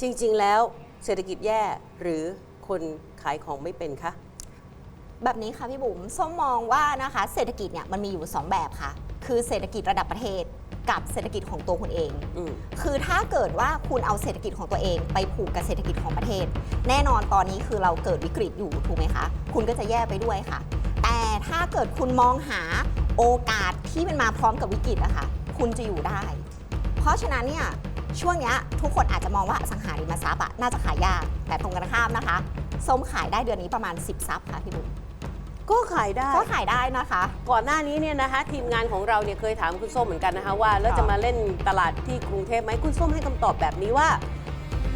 จริง ๆ แล้วเศรษฐกิจแย่หรือคนขายของไม่เป็นคะ แบบนี้ค่ะพี่บุ๋มส้มมองว่านะคะ เศรษฐกิจเนี่ยมันมีอยู่ 2 แบบค่ะ คือเศรษฐกิจระดับประเทศกับเศรษฐกิจของตัวคุณเอง อืม คือถ้าเกิดว่าคุณเอาเศรษฐกิจของตัวเอง ไปผูกกับเศรษฐกิจของประเทศ แน่นอนตอนนี้คือเราเกิดวิกฤตอยู่ถูกไหมคะ คุณก็จะแย่ไปด้วยค่ะ แต่ถ้าเกิดคุณมองหาโอกาสที่มันมาพร้อมกับวิกฤตอะค่ะคุณจะอยู่ได้ เพราะฉะนั้นเนี่ย ช่วงเนี้ยทุกคนอาจจะมองว่าอสังหาริมทรัพย์อะน่าจะขายยาก แต่ตรงกันข้ามนะคะส้มขายได้เดือนนี้ประมาณ 10ซับค่ะพี่บุ๋มก็ขายได้ ก็ขายได้นะคะ ก่อนหน้านี้เนี่ยนะคะ ทีมงานของเราเนี่ยเคยถามคุณส้มเหมือนกันนะคะว่า แล้วจะมาเล่นตลาดที่กรุงเทพไหมคุณส้มให้คำตอบแบบนี้ว่า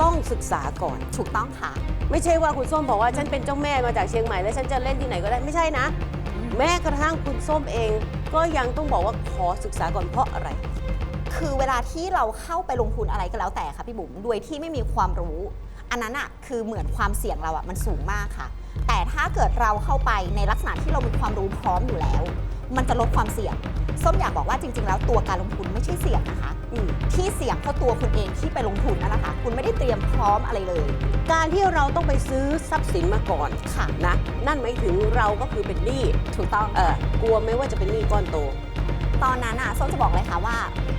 ต้องศึกษาก่อน ถูกต้องค่ะ ไม่ใช่ว่าคุณส้มบอกว่าฉันเป็นเจ้าแม่มาจากเชียงใหม่แล้วฉันจะเล่นที่ไหนก็ได้ไม่ใช่นะ แม้กระทั่งคุณส้มเอง ก็ยังต้องบอกว่าขอศึกษาก่อนเพราะอะไร คือเวลาที่เราเข้าไปลงทุนอะไรก็แล้วแต่ค่ะพี่บุ๋มโดยที่ไม่มีความรู้ อันนั้นอะคือเหมือนความเสี่ยงเราอะมันสูงมากค่ะ แต่ถ้าเกิดเราเข้าไปในลักษณะที่เรามีความรู้พร้อมอยู่แล้ว มันจะลดความเสี่ยงส้มอยากบอกว่าจริง ๆ แล้วตัวการลงทุนไม่ใช่เสี่ยงนะคะอืมที่เสี่ยงเพราะตัวคุณเองที่ไปลงทุนนั่นแหละค่ะคุณไม่ได้เตรียมพร้อมอะไรเลย การที่เราต้องไปซื้อทรัพย์สินมาก่อนค่ะนะ นั่นหมายถึงเราก็คือเป็นหนี้ถูกต้องเออกลัวไหมว่าจะเป็นหนี้ก้อนโต ตอนนั้นอะส้มจะบอกเลยค่ะว่า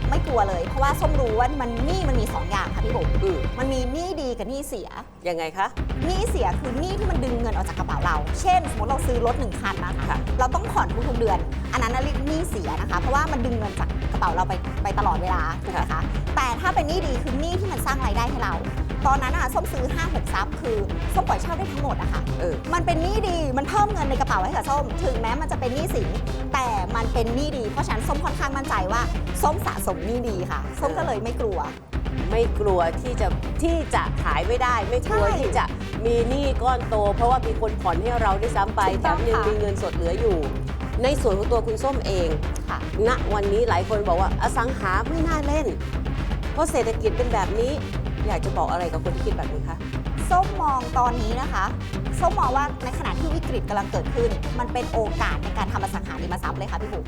ไม่กลัวเลย เพราะว่าส้มรู้ว่ามันหนี้มันมีสองอย่างค่ะพี่บุ๋มอืมมันมีหนี้ดีกับหนี้เสียยังไงคะ หนี้เสียคือหนี้ที่มันดึงเงินออกจากกระเป๋าเรา เช่น สมมติเราซื้อรถหนึ่งคันนะคะ ค่ะ เราต้องผ่อนทุกๆเดือน อันนั้นน่ะเรียกหนี้เสียนะคะ เพราะว่ามันดึงเงินจากกระเป๋าเราไปไปตลอดเวลาถูกไหมคะ แต่ถ้าเป็นหนี้ดีคือหนี้ที่มันสร้างรายได้ให้เรา ตอนนั้นอะส้มซื้อ5้าหกซับคือส้มปล่อยเช่าได้ทั้งหมดอะค่ะเออมันเป็นหนี้ดีมันเพิ่มเงินในกระเป๋าให้กับส้ม ถึงแม้มันจะเป็นหนี้สินแต่มันเป็นหนี้ดี เพราะฉะนั้นส้มค่อนข้างมั่นใจว่าส้มสะสมหนี้ดีค่ะ ส้มก็เลยไม่กลัว ไม่กลัวที่จะที่จะขายไม่ได้ ไม่กลัวใช่ที่จะมีหนี้ก้อนโต เพราะว่ามีคนผ่อนให้เราด้วยซ้ำไปถูกแถต้องมยังค่ะ มีเงินสดเหลืออยู่ ในส่วนของตัวคุณส้มเองค่ะ ณวันนี้หลายคนบอกว่าอสังหาไม่น่าเล่น เพราะเศรษฐกิจเป็นแบบนี้ อยากจะบอกอะไรกับคนที่คิดแบบนี้คะ ส้มมองตอนนี้นะคะส้มมองว่าในขณะที่วิกฤตกำลังเกิดขึ้น มันเป็นโอกาสในการทำอสังหาริมทรัพย์เลยค่ะพี่บุ๋ม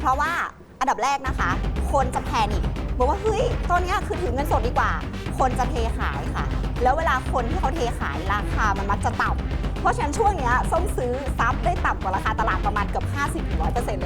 เพราะว่าอันดับแรกนะคะ คนจะแพนิคบอกว่าเฮ้ยตอนนี้คือถือเงินสดดีกว่า คนจะเทขายค่ะ แล้วเวลาคนที่เขาเทขายราคามันมักจะต่ำเพราะฉะนั้นช่วงนี้ส้มซื้อซับได้ต่ำกว่าราคาตลาดประมาณเกือบ50-100%เลยค่ะพี่บุ๋ม